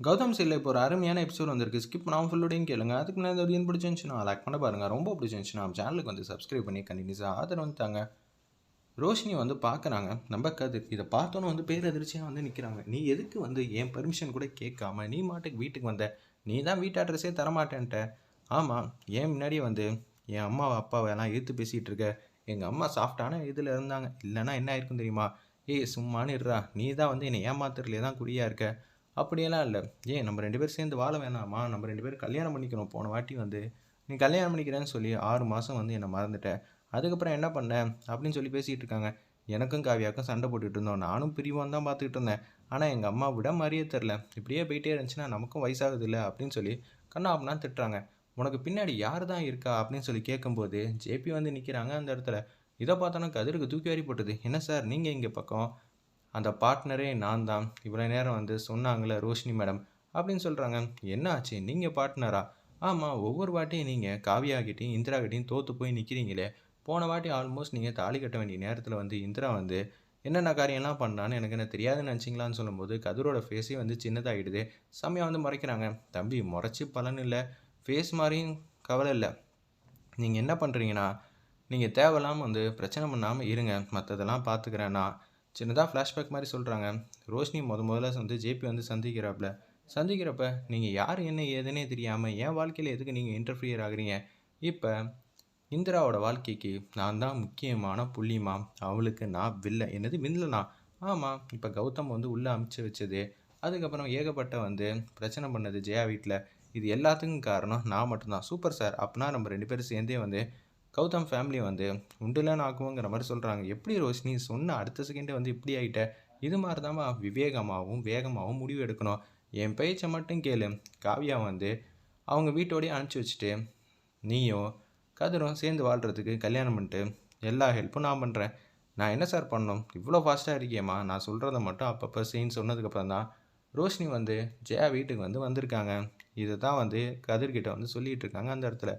கௌதம் சில்ல இப்போ ஒரு அருமையான எபிசோட் வந்திருக்கு. ஸ்கிப் பண்ணாமல் ஃபுல்லோடையும் கேளுங்க. அதுக்கு முன்னாடி இந்த வீடியோ பிடிச்சிருந்துச்சுன்னா லைக் பண்ண பாருங்கள் ரொம்ப பிடிச்சிருந்துச்சுன்னா நம்ம சேனலுக்கு வந்து சப்ஸ்கிரைப் பண்ணி கண்டினியூஸாக ஆதரவு வந்துட்டாங்க ரோஷினி வந்து பார்க்குறாங்க நம்ம கதிர் இதை பார்த்தோன்னு வந்து பேரதிர்ச்சியாக வந்து நிற்கிறாங்க நீ எதுக்கு வந்து என் பெர்மிஷன் கூட கேட்காம நீ மாட்டுக்கு வீட்டுக்கு வந்த? நீ தான் வீட்டு அட்ரஸே தரமாட்டேன்ட்ட. ஆமாம் ஏன் முன்னாடி வந்து என் அம்மா அப்பாவை எல்லாம் இழுத்து பேசிகிட்டு இருக்க? எங்கள் அம்மா சாஃப்டான இதில் இருந்தாங்க. இல்லைன்னா என்ன ஆயிருக்கும் தெரியுமா? ஏய் சும்மானு இருறா நீ தான் வந்து என்னை ஏமாத்துறதுலே தான் குறியாக இருக்க? அப்படியெல்லாம் இல்லை. ஏன் நம்ம ரெண்டு பேரும் சேர்ந்து வாழ வேணாமா? நம்ம ரெண்டு பேரும் கல்யாணம் பண்ணிக்கணும். போன வாட்டி வந்து நீ கல்யாணம் பண்ணிக்கிறேன்னு சொல்லி ஆறு மாதம் வந்து என்னை மறந்துட்டேன் அதுக்கப்புறம் என்ன பண்ண? அப்படின்னு சொல்லி பேசிகிட்டு இருக்காங்க. எனக்கும் காவியாக்கும் சண்டை போட்டுட்டு இருந்தோம். நானும் பிரிவான் தான் பார்த்துக்கிட்டு இருந்தேன். ஆனால் எங்கள் அம்மா விட மாதிரியே தெரில இப்படியே போயிட்டே இருந்துச்சுன்னா நமக்கும் வயசாகுது இல்லை அப்படின்னு சொல்லி கண்ணா அப்படின்னா திட்டுறாங்க. உனக்கு பின்னாடி யார் தான் இருக்கா? அப்படின்னு சொல்லி கேட்கும்போது ஜேபி வந்து நிற்கிறாங்க அந்த இடத்துல. இதை பார்த்தோன்னா கதிருக்கு தூக்கி வாரி போட்டது. என்ன சார்? நீங்கள் இங்கே பக்கம்? அந்த பார்ட்னரே நான் தான் இவ்வளோ நேரம் வந்து சொன்னாங்களே ரோஷினி மேடம். அப்படின்னு சொல்கிறாங்க என்ன ஆச்சு? நீங்கள் பார்ட்னரா ஆமாம் ஒவ்வொரு வாட்டியும் நீங்கள் காவியாகிட்டையும் இந்திராகிட்டையும் தோற்று போய் நிற்கிறீங்களே போன வாட்டி ஆல்மோஸ்ட் நீங்கள் தாலி கட்ட வேண்டிய நேரத்தில் வந்து இந்திரா வந்து என்னென்ன காரியம்லாம் பண்ணான்னு எனக்கு என்ன தெரியாதுன்னு நினச்சிங்களான்னு சொல்லும்போது கதிரோட ஃபேஸே வந்து சின்னதாகிடுது செம்மையாக வந்து முறைக்கிறாங்க. தம்பி முறைச்சி பலன் இல்லை. ஃபேஸ் மாதிரியும் கவலை இல்லை. நீங்கள் என்ன பண்ணுறீங்கன்னா நீங்கள் தேவையில்லாமல் வந்து பிரச்சனை பண்ணாமல் இருங்க. மற்றதெல்லாம் பார்த்துக்கிறேன் நான். சின்னதாக ஃப்ளாஷ்பேக் மாதிரி சொல்கிறாங்க ரோஷினி முத முதல்ல வந்து ஜேபி வந்து சந்திக்கிறாப்புல சந்திக்கிறப்ப நீங்கள் யார் என்ன ஏதுன்னே தெரியாமல் என் வாழ்க்கையில் எதுக்கு நீங்கள் இன்டர்ஃபியர் ஆகுறீங்க? இப்போ இந்திராவோட வாழ்க்கைக்கு நான் தான் முக்கியமான புள்ளிமா அவளுக்கு நான் வில்ல. என்னது வில்லனா? ஆமாம் இப்போ கௌதம் வந்து உள்ளே அமுச்சு வச்சது. அதுக்கப்புறம் ஏகப்பட்ட வந்து பிரச்சனை பண்ணது ஜெயா வீட்டில் இது எல்லாத்துக்கும் காரணம் நான் மட்டும்தான். சூப்பர் சார் அப்படின்னா நம்ம ரெண்டு பேரும் சேர்ந்தே வந்து கௌதம் ஃபேமிலி வந்து உண்டுலன்னு ஆக்குவோங்கிற மாதிரி சொல்கிறாங்க எப்படி ரோஷினி சொன்ன அடுத்த செகண்டே வந்து இப்படி ஆகிட்ட இது மாதிரி தான் விவேகமாகவும் வேகமாகவும் முடிவு எடுக்கணும். என் பேச்சை மட்டும் கேளு. காவியா வந்து அவங்க வீட்டோடய அனுப்பிச்சி வச்சுட்டு நீயும் கதிரும் சேர்ந்து வாழ்கிறதுக்கு கல்யாணம் பண்ணிட்டு எல்லா ஹெல்ப்பும் நான் பண்ணுறேன் நான் என்ன சார் பண்ணணும்? இவ்வளோ ஃபாஸ்ட்டாக இருக்கேம்மா நான் சொல்கிறத மட்டும் அப்பப்போ செய்ன்னு சொன்னதுக்கப்புறம் தான் ரோஷினி வந்து ஜெயா வீட்டுக்கு வந்து வந்திருக்காங்க. இதை தான் வந்து கதிர்கிட்ட வந்து சொல்லிகிட்டு இருக்காங்க அந்த இடத்துல.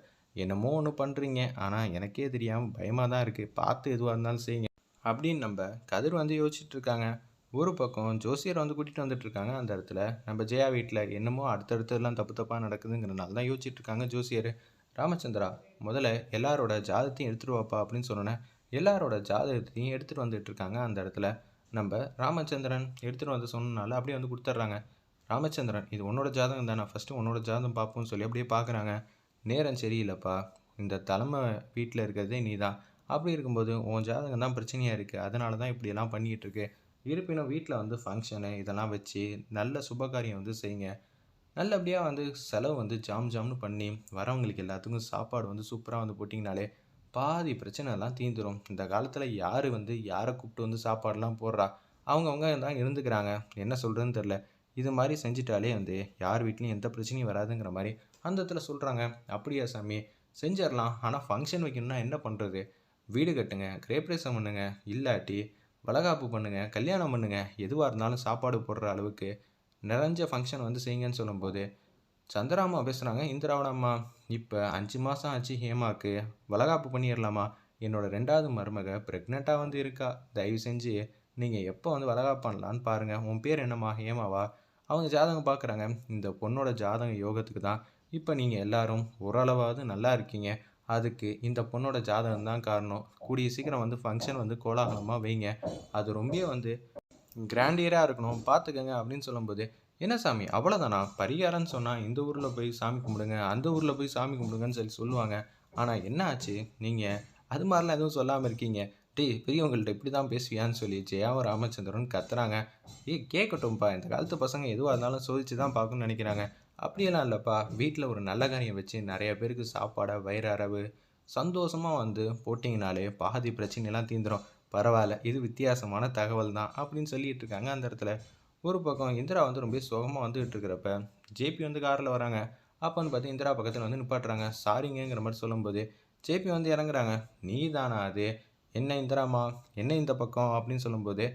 என்னமோ ஒன்று பண்ணுறீங்க ஆனால் எனக்கே தெரியாமல் பயமாக தான் இருக்குது பார்த்து எதுவாக இருந்தாலும் செய்யுங்க. அப்படின்னு நம்ம கதிர் வந்து யோசிச்சுட்டு இருக்காங்க. ஒரு பக்கம் ஜோசியர் வந்து கூட்டிகிட்டு வந்துட்டுருக்காங்க அந்த இடத்துல நம்ம ஜெயா வீட்டில் என்னமோ அடுத்தடுத்தெல்லாம் தப்பு தப்பாக நடக்குதுங்கிறனால தான் யோசிச்சுட்ருக்காங்க ஜோசியர். ராமச்சந்திரா முதல்ல எல்லாரோட ஜாதத்தையும் எடுத்துகிட்டு வாப்பா அப்படின்னு சொன்னோன்னே எல்லாரோட ஜாதகத்தையும் எடுத்துகிட்டு வந்துட்டுருக்காங்க அந்த இடத்துல. நம்ம ராமச்சந்திரன் எடுத்துகிட்டு வந்து சொன்னனால அப்படியே வந்து கொடுத்துட்றாங்க. ராமச்சந்திரன் இது உன்னோட ஜாதகம் தானே ஃபஸ்ட்டு உன்னோட ஜாதகம் பார்ப்போம்னு சொல்லி அப்படியே பார்க்குறாங்க. நேரம் சரியில்லைப்பா. இந்த தலைமை வீட்டில் இருக்கிறதே நீ தான் அப்படி இருக்கும்போது உன் ஜாதகம் தான் பிரச்சனையாக இருக்குது அதனால தான் இப்படியெல்லாம் பண்ணிகிட்ருக்கு இருப்பினும் வீட்டில் வந்து ஃபங்க்ஷனு இதெல்லாம் வச்சு நல்ல சுபகாரியம் வந்து செய்யுங்க. நல்லபடியாக வந்து செலவு வந்து ஜாம் ஜாம்னு பண்ணி வரவங்களுக்கு எல்லாத்துக்கும் சாப்பாடு வந்து சூப்பராக வந்து போட்டிங்கனாலே பாதி பிரச்சனைலாம் தீந்துடும் இந்த காலத்தில் யார் வந்து யாரை கூப்பிட்டு வந்து சாப்பாடெலாம் போடுறா? அவங்கவுங்க தான் இருந்துக்கிறாங்க. என்ன சொல்கிறதுன்னு தெரில இது மாதிரி செஞ்சிட்டாலே வந்து யார் வீட்லேயும் எந்த பிரச்சனையும் வராதுங்கிற மாதிரி அந்த இடத்துல சொல்கிறாங்க அப்படியா சாமி? செஞ்சிடலாம். ஆனால் ஃபங்க்ஷன் வைக்கணும்னா என்ன பண்ணுறது வீடு கட்டுங்க கிரேப்ரேசம் பண்ணுங்க இல்லாட்டி வளகாப்பு பண்ணுங்க கல்யாணம் பண்ணுங்க எதுவாக இருந்தாலும் சாப்பாடு போடுற அளவுக்கு நிறைஞ்ச ஃபங்க்ஷன் வந்து செய்யுங்கன்னு சொல்லும்போது சந்திராமா பேசுகிறாங்க இந்திராவணம்மா இப்போ அஞ்சு மாதம் ஆச்சு ஹேமாவுக்கு வளகாப்பு பண்ணிடலாமா? என்னோடய ரெண்டாவது மருமக ப்ரெக்னெண்ட்டாக வந்து இருக்கா. தயவு செஞ்சு நீங்கள் எப்போ வந்து வளகாப்பு பண்ணலான்னு பாருங்கள் உன் பேர் என்னம்மா? ஹேமாவா? அவங்க ஜாதகம் பார்க்குறாங்க. இந்த பொண்ணோட ஜாதகம் யோகத்துக்கு தான் இப்போ நீங்கள் எல்லாரும் ஓரளவாவது நல்லா இருக்கீங்க. அதுக்கு இந்த பொண்ணோட ஜாதகம் தான் காரணம். கூடிய சீக்கிரம் வந்து ஃபங்க்ஷன் வந்து கோலாகலமாக வைங்க. அது ரொம்ப வந்து கிராண்டியராக இருக்கணும். பார்த்துக்கங்க அப்படின்னு சொல்லும்போது என்ன சாமி அவ்வளோதானா பரிகாரம்னு சொன்னால் இந்த ஊரில் போய் சாமி கும்பிடுங்க அந்த ஊரில் போய் சாமி கும்பிடுங்கன்னு சொல்லி சொல்லுவாங்க. ஆனால் என்ன ஆச்சு? நீங்கள் அது மாதிரிலாம் எதுவும் சொல்லாமல் இருக்கீங்க. டே பெரியவங்கள்ட்ட இப்படி தான் பேசுவியான்னு சொல்லி ஜெயாவும் ராமச்சந்திரன் கத்துறாங்க. ஏய் கேட்கட்டும்ப்பா இந்த காலத்து பசங்க எதுவாக இருந்தாலும் சோதிச்சு தான் பார்க்கணும்னு நினைக்கிறாங்க. அப்படியெல்லாம் இல்லைப்பா வீட்டில் ஒரு நல்ல காரியம் வச்சு நிறைய பேருக்கு சாப்பாடை வயிறு சந்தோஷமாக வந்து போட்டிங்கனாலே பாதி பிரச்சனைலாம் தீந்துடும் பரவாயில்ல இது வித்தியாசமான தகவல் தான் அப்படின்னு சொல்லிட்டு இருக்காங்க அந்த இடத்துல. ஒரு பக்கம் இந்திரா வந்து ரொம்ப சுகமாக வந்துகிட்டு இருக்கிறப்ப ஜேபி வந்து காரில் வராங்க. அப்போன்னு பார்த்து இந்திரா பக்கத்தில் வந்து நிப்பாட்டுறாங்க. சாரிங்கிற மாதிரி சொல்லும்போது ஜேபி வந்து இறங்குறாங்க. நீ தானா அது? என்ன இந்திராமா? என்ன இந்த பக்கம்? அப்படின்னு சொல்லும்போது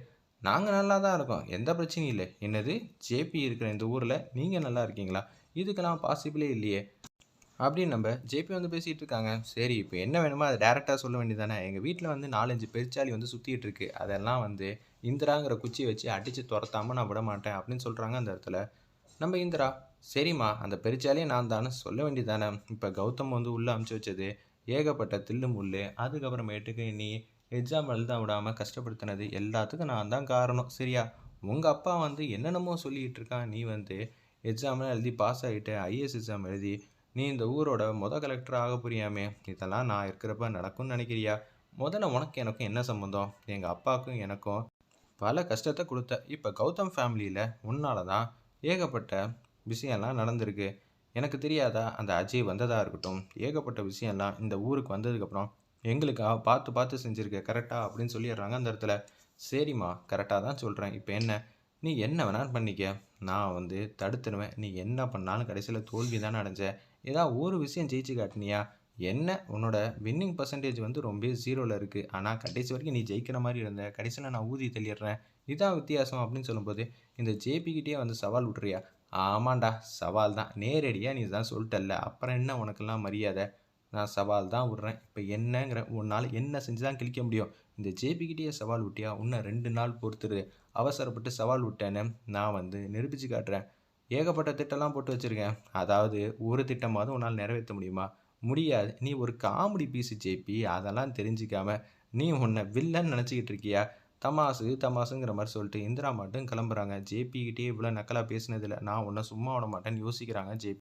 நாங்கள் நல்லா தான் இருக்கோம். எந்த பிரச்சனையும் இல்லை. என்னது? ஜேபி இருக்கிற இந்த ஊரில் நீங்கள் நல்லா இருக்கீங்களா? இதுக்கெல்லாம் பாசிபிளே இல்லையே. அப்படின்னு நம்ம ஜேபி வந்து பேசிகிட்டு இருக்காங்க. சரி இப்போ என்ன வேணுமோ அதை டேரெக்டாக சொல்ல வேண்டியதானே எங்கள் வீட்டில் வந்து நாலஞ்சு பெருச்சாலி வந்து சுற்றிட்டு இருக்கு. அதெல்லாம் வந்து இந்திராங்கிற குச்சியை வச்சு அடித்து துரத்தாமல் நான் விட மாட்டேன் அப்படின்னு சொல்கிறாங்க அந்த இடத்துல. நம்ம இந்திரா சரிம்மா அந்த பெருச்சாலே நான் தானே சொல்ல வேண்டியதானே இப்போ கௌதம் வந்து உள்ளே அமுச்சு வச்சது. ஏகப்பட்ட தில்லு முள்ளு அதுக்கப்புறமேட்டுக்கு நீ எக்ஸாம் எழுத விடாமல் கஷ்டப்படுத்தினது எல்லாத்துக்கும் நான் தான் காரணம். சரியா? உங்கள் அப்பா வந்து என்னென்னமோ சொல்லிகிட்டு இருக்கான் நீ வந்து எக்ஸாம்லாம் எழுதி பாஸ் ஆகிட்டு ஐஏஎஸ் எக்ஸாம் எழுதி நீ இந்த ஊரோட மொதல் கலெக்டர் ஆக புரியாமே இதெல்லாம் நான் இருக்கிறப்ப நடக்கும்னு நினைக்கிறியா? முதல்ல உனக்கு எனக்கும் என்ன சம்மந்தம் எங்கள் அப்பாவுக்கும் எனக்கும் பல கஷ்டத்தை கொடுத்த. இப்போ கௌதம் ஃபேமிலியில் உன்னால தான் ஏகப்பட்ட விஷயம்லாம் நடந்திருக்கு. எனக்கு தெரியாதா? அந்த அஜய் வந்ததாக இருக்கட்டும். ஏகப்பட்ட விஷயம்லாம் இந்த ஊருக்கு வந்ததுக்கப்புறம் எங்களுக்கு பார்த்து பார்த்து செஞ்சுருக்க கரெக்டாக அப்படின்னு சொல்லிடுறாங்க அந்த இடத்துல. சரிம்மா கரெக்டாக தான் சொல்கிறேன் இப்போ என்ன? நீ என்ன வேணாலும் பண்ணிக்க. நான் வந்து தடுத்துடுவேன். நீ என்ன பண்ணாலும் கடைசியில் தோல்வி தானே அடைஞ்ச. ஏதாவது ஒரு விஷயம் ஜெயிச்சு காட்டினியா? என்ன? உன்னோட வின்னிங் பர்சன்டேஜ் வந்து ரொம்ப ஜீரோவில் இருக்குது ஆனால் கடைசி வரைக்கும் நீ ஜெயிக்கிற மாதிரி இருந்த. கடைசியில் நான் ஊதி தெளிடுறேன் இதான் வித்தியாசம் அப்படின்னு சொல்லும்போது இந்த ஜேபிக்கிட்டே வந்து சவால் விட்றியா ஆமாண்டா சவால் தான். நேரடியாக நீ தான் சொல்லிட்டல்ல. அப்புறம் என்ன உனக்கெல்லாம் மரியாதை? நான் சவால் தான் விட்றேன். இப்போ என்னங்கிற உன்னால் என்ன செஞ்சு தான் கிழிக்க முடியும்? இந்த ஜேபிக்கிட்டேயே சவால் விட்டியா? இன்னும் ரெண்டு நாள் பொறுத்துரு. அவசரப்பட்டு சவால் விட்டேன்னு நான் வந்து நிரூபித்து காட்டுறேன். ஏகப்பட்ட திட்டம்லாம் போட்டு வச்சுருக்கேன். அதாவது ஒரு திட்டமாவது உன்னால் நிறைவேற்ற முடியுமா? முடியாது. நீ ஒரு காமெடி பீஸு ஜேபி. அதெல்லாம் தெரிஞ்சிக்காம நீ உன்னை வில்லன்னு நினச்சிக்கிட்டு இருக்கியா? தமாசு தமாசுங்கிற மாதிரி சொல்லிட்டு இந்திரா மட்டும் கிளம்புறாங்க. ஜேபி கிட்டே இவ்வளோ நக்கலாக பேசினதில்லை. நான் உன்னை சும்மா விட மாட்டேன்னு யோசிக்கிறாங்க ஜேபி